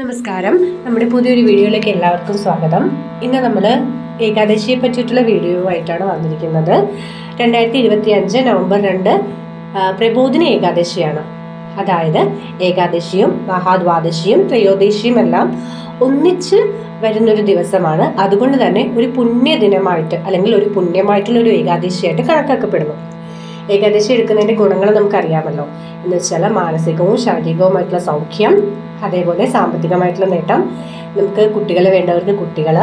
നമസ്കാരം. നമ്മുടെ പുതിയൊരു വീഡിയോയിലേക്ക് എല്ലാവർക്കും സ്വാഗതം. ഇന്ന് നമ്മൾ ഏകാദശിയെ പറ്റിയിട്ടുള്ള വീഡിയോ ആയിട്ടാണ് വന്നിരിക്കുന്നത്. രണ്ടായിരത്തി ഇരുപത്തി അഞ്ച് നവംബർ രണ്ട് പ്രബോധന ഏകാദശിയാണ്. അതായത് ഏകാദശിയും മഹാദ്വാദശിയും ത്രയോദശിയും എല്ലാം ഒന്നിച്ച് വരുന്നൊരു ദിവസമാണ്. അതുകൊണ്ട് തന്നെ ഒരു പുണ്യ ദിനമായിട്ട് അല്ലെങ്കിൽ ഒരു പുണ്യമായിട്ടുള്ള ഒരു ഏകാദശിയായിട്ട് കണക്കാക്കപ്പെടുന്നു. ഏകാദശി എടുക്കുന്നതിന്റെ ഗുണങ്ങൾ നമുക്കറിയാമല്ലോ. എന്ന് വെച്ചാൽ മാനസികവും ശാരീരികവുമായിട്ടുള്ള സൗഖ്യം അതേപോലെ സാമ്പത്തികമായിട്ടുള്ള നേട്ടം നമുക്ക് കുട്ടികൾ വേണ്ടവർക്ക് കുട്ടികൾ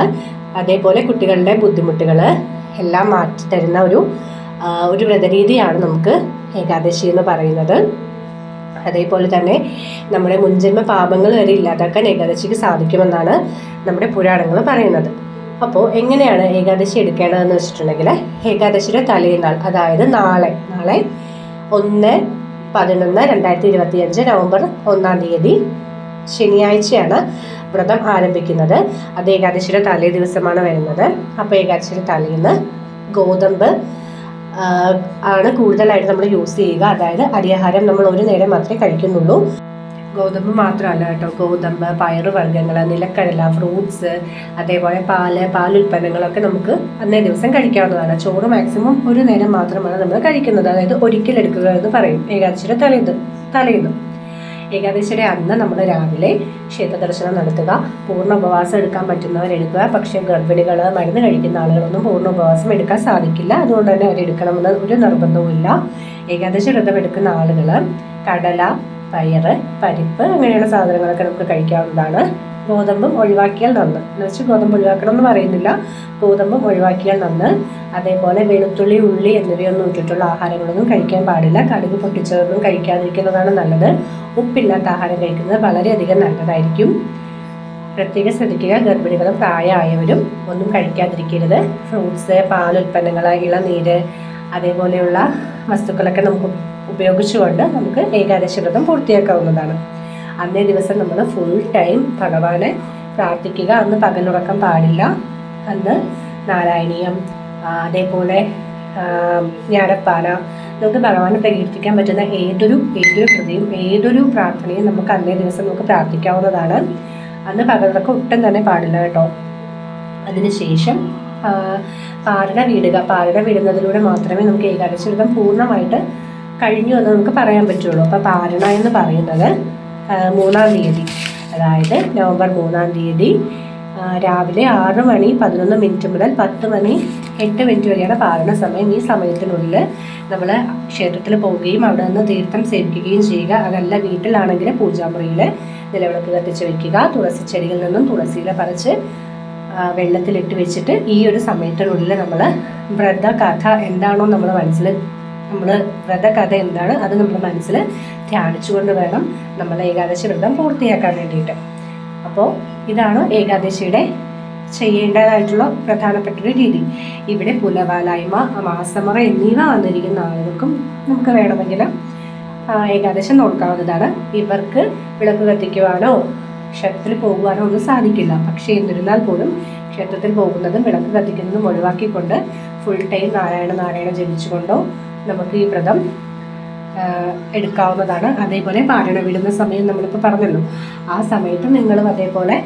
അതേപോലെ കുട്ടികളുടെ ബുദ്ധിമുട്ടുകൾ എല്ലാം മാറ്റി തരുന്ന ഒരു ഒരു വ്രതരീതിയാണ് നമുക്ക് ഏകാദശി എന്ന് പറയുന്നത്. അതേപോലെ തന്നെ നമ്മുടെ മുൻജന്മ പാപങ്ങൾ വരെ ഇല്ലാതാക്കാൻ ഏകാദശിക്ക് സാധിക്കുമെന്നാണ് നമ്മുടെ പുരാണങ്ങൾ പറയുന്നത്. അപ്പോൾ എങ്ങനെയാണ് ഏകാദശി എടുക്കേണ്ടതെന്ന് വെച്ചിട്ടുണ്ടെങ്കിൽ ഏകാദശിയുടെ തലേനാൾ അതായത് നാളെ നാളെ ഒന്ന് പതിനൊന്ന് രണ്ടായിരത്തി ഇരുപത്തി അഞ്ച് നവംബർ ഒന്നാം തീയതി ശനിയാഴ്ചയാണ് വ്രതം ആരംഭിക്കുന്നത്. അത് ഏകാദശിയുടെ തലേ ദിവസമാണ് വരുന്നത്. അപ്പോൾ ഏകാദശിയുടെ തലേന്ന് ഗോതമ്പ് ആണ് കൂടുതലായിട്ട് നമ്മൾ യൂസ് ചെയ്യുക. അതായത് അരിയാഹാരം നമ്മൾ ഒരു നേരം മാത്രമേ കഴിക്കുന്നുള്ളൂ. ഗോതമ്പ് മാത്രമല്ല കേട്ടോ. ഗോതമ്പ് പയറുവർഗങ്ങൾ നിലക്കടല ഫ്രൂട്ട്സ് അതേപോലെ പാൽ ഉൽപ്പന്നങ്ങളൊക്കെ നമുക്ക് അന്നേ ദിവസം കഴിക്കാവുന്നതാണ്. ചോറ് മാക്സിമം ഒരു നേരം മാത്രമാണ് നമ്മൾ കഴിക്കുന്നത്. അതായത് ഒരിക്കൽ എടുക്കുക എന്ന് പറയും. ഏകാദശിയുടെ തലേന്ന് തലേന്ന്. ഏകാദശിയുടെ അന്ന് നമ്മൾ രാവിലെ ക്ഷേത്രദർശനം നടത്തുക. പൂർണ ഉപവാസം എടുക്കാൻ പറ്റുന്നവർ എടുക്കുക. പക്ഷേ ഗർഭിണികൾ മരുന്ന് കഴിക്കുന്ന ആളുകളൊന്നും പൂർണ ഉപവാസം എടുക്കാൻ സാധിക്കില്ല. അതുകൊണ്ട് തന്നെ അവർ എടുക്കണമെന്ന് ഒരു നിർബന്ധവുമില്ല. ഏകാദശി വ്രതം എടുക്കുന്ന ആളുകൾ കടല പയറ് പരിപ്പ് അങ്ങനെയുള്ള സാധനങ്ങളൊക്കെ നമുക്ക് കഴിക്കാവുന്നതാണ്. ഗോതമ്പും ഒഴിവാക്കിയാൽ നന്ന്. എന്ന് വെച്ചാൽ ഗോതമ്പ് ഒഴിവാക്കണം എന്ന് പറയുന്നില്ല. ഗോതമ്പും ഒഴിവാക്കിയാൽ നന്ന്. അതേപോലെ വെളുത്തുള്ളി ഉള്ളി എന്നിവയൊന്നും ഇട്ടിട്ടുള്ള ആഹാരങ്ങളൊന്നും കഴിക്കാൻ പാടില്ല. കടുക് പൊട്ടിച്ചതൊന്നും കഴിക്കാതിരിക്കുന്നതാണ് നല്ലത്. ഉപ്പില്ലാത്ത ആഹാരം കഴിക്കുന്നത് വളരെയധികം നല്ലതായിരിക്കും. പ്രത്യേകം ശ്രദ്ധിക്കുക ഗർഭിണികളും പ്രായമായവരും ഒന്നും കഴിക്കാതിരിക്കരുത്. ഫ്രൂട്ട്സ് പാലുൽപ്പന്നങ്ങൾ ഇളനീര് അതേപോലെയുള്ള വസ്തുക്കളൊക്കെ നമുക്ക് ഉപയോഗിച്ചുകൊണ്ട് നമുക്ക് ഏകാദശി വ്രതം പൂർത്തിയാക്കാവുന്നതാണ്. അന്നേ ദിവസം നമ്മൾ ഫുൾ ടൈം ഭഗവാനെ പ്രാർത്ഥിക്കുക. അന്ന് പകലുറക്കം പാടില്ല. അന്ന് നാരായണീയം അതേപോലെ ഞാനപ്പാന നമുക്ക് ഭഗവാനെ പ്രകീർത്തിക്കാൻ പറ്റുന്ന ഏതൊരു ഏതൊരു കൃതിയും ഏതൊരു പ്രാർത്ഥനയും നമുക്ക് അന്നേ ദിവസം നമുക്ക് പ്രാർത്ഥിക്കാവുന്നതാണ്. അന്ന് പകലുറക്കം ഒട്ടും തന്നെ പാടില്ല കേട്ടോ. അതിനുശേഷം പാരണ വീടുക. പാരണ വിടുന്നതിലൂടെ മാത്രമേ നമുക്ക് ഏകാദശി വ്രതം പൂർണമായിട്ട് കഴിഞ്ഞു എന്ന് നമുക്ക് പറയാൻ പറ്റുള്ളൂ. അപ്പോൾ പാരണ എന്ന് പറയുന്നത് മൂന്നാം തീയതി. അതായത് നവംബർ മൂന്നാം തീയതി രാവിലെ ആറ് മണി പതിനൊന്ന് മിനിറ്റ് മുതൽ പത്ത് മണി എട്ട് മിനിറ്റ് വരെയാണ് പാരണ സമയം. ഈ സമയത്തിനുള്ളിൽ നമ്മൾ ക്ഷേത്രത്തിൽ പോവുകയും അവിടെ നിന്ന് തീർത്ഥം സേവിക്കുകയും ചെയ്യുക. അതല്ല വീട്ടിലാണെങ്കിൽ പൂജാമുറിയിൽ നിലവിളക്ക് കത്തിച്ച് വയ്ക്കുക തുളസി ചെടിയിൽ നിന്നും തുളസിയില പറിച്ച് വെള്ളത്തിലിട്ട് വെച്ചിട്ട് ഈ ഒരു സമയത്തിനുള്ളിൽ നമ്മൾ വ്രത കഥ എന്താണോ നമ്മൾ മനസ്സിൽ നമ്മൾ വ്രതകഥ എന്താണ് അത് നമ്മൾ മനസ്സിൽ ധ്യാനിച്ചുകൊണ്ട് വേണം നമ്മൾ ഏകാദശി വ്രതം പൂർത്തിയാക്കാൻ വേണ്ടിയിട്ട്. അപ്പോൾ ഇതാണ് ഏകാദശിയുടെ ചെയ്യേണ്ടതായിട്ടുള്ള പ്രധാനപ്പെട്ട ഒരു രീതി. ഇവിടെ പുലവാലായ്മ മാസമറ എന്നിവ വന്നിരിക്കുന്ന ആളുകൾക്കും നമുക്ക് വേണമെങ്കിൽ ഏകാദശി നോക്കാവുന്നതാണ് ഇവർക്ക് വിളക്ക് കത്തിക്കുവാനോ ക്ഷേത്രത്തിൽ പോകുവാനോ ഒന്നും സാധിക്കില്ല. പക്ഷേ എന്നിരുന്നാൽ പോലും ക്ഷേത്രത്തിൽ പോകുന്നതും വിളക്ക് കത്തിക്കുന്നതും ഒഴിവാക്കിക്കൊണ്ട് ഫുൾ ടൈം നാരായണ നാരായണ ജപിച്ചുകൊണ്ടോ നമുക്ക് ഈ വ്രതം എടുക്കാവുന്നതാണ്. അതേപോലെ പാരണ വിടുന്ന സമയം നമ്മളിപ്പോൾ പറഞ്ഞല്ലോ. ആ സമയത്ത് നിങ്ങളും അതേപോലെ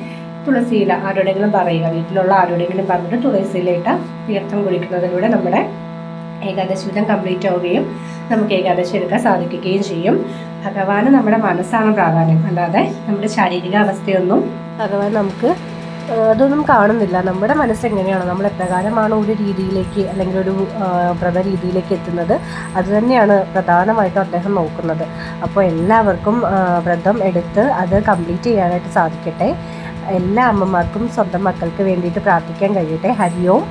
തുളസിയില ആരോടെങ്കിലും പറയുക വീട്ടിലുള്ള ആരോടെങ്കിലും പറഞ്ഞിട്ട് തുളസിയിലിട്ട തീർത്ഥം കുടിക്കുന്നതിലൂടെ നമ്മുടെ ഏകാദശി വിധം കംപ്ലീറ്റ് ആവുകയും നമുക്ക് ഏകാദശി എടുക്കാൻ സാധിക്കുകയും ചെയ്യും. ഭഗവാന് നമ്മുടെ മനസ്സാണ് പ്രാധാന്യം. അല്ലാതെ നമ്മുടെ ശാരീരിക അവസ്ഥയൊന്നും ഭഗവാൻ നമുക്ക് അതൊന്നും കാണുന്നില്ല. നമ്മുടെ മനസ്സ് എങ്ങനെയാണോ നമ്മൾ എപ്രകാരമാണ് ഒരു രീതിയിലേക്ക് അല്ലെങ്കിൽ ഒരു വ്രത രീതിയിലേക്ക് എത്തുന്നത്? അത് തന്നെയാണ് പ്രധാനമായിട്ടും അദ്ദേഹം നോക്കുന്നത്. അപ്പോൾ എല്ലാവർക്കും വ്രതം എടുത്ത് അത് കംപ്ലീറ്റ് ചെയ്യാനായിട്ട് സാധിക്കട്ടെ. എല്ലാ അമ്മമാർക്കും സ്വന്തം മക്കൾക്ക് വേണ്ടിയിട്ട് പ്രാർത്ഥിക്കാൻ കഴിയട്ടെ. ഹരി ഓം.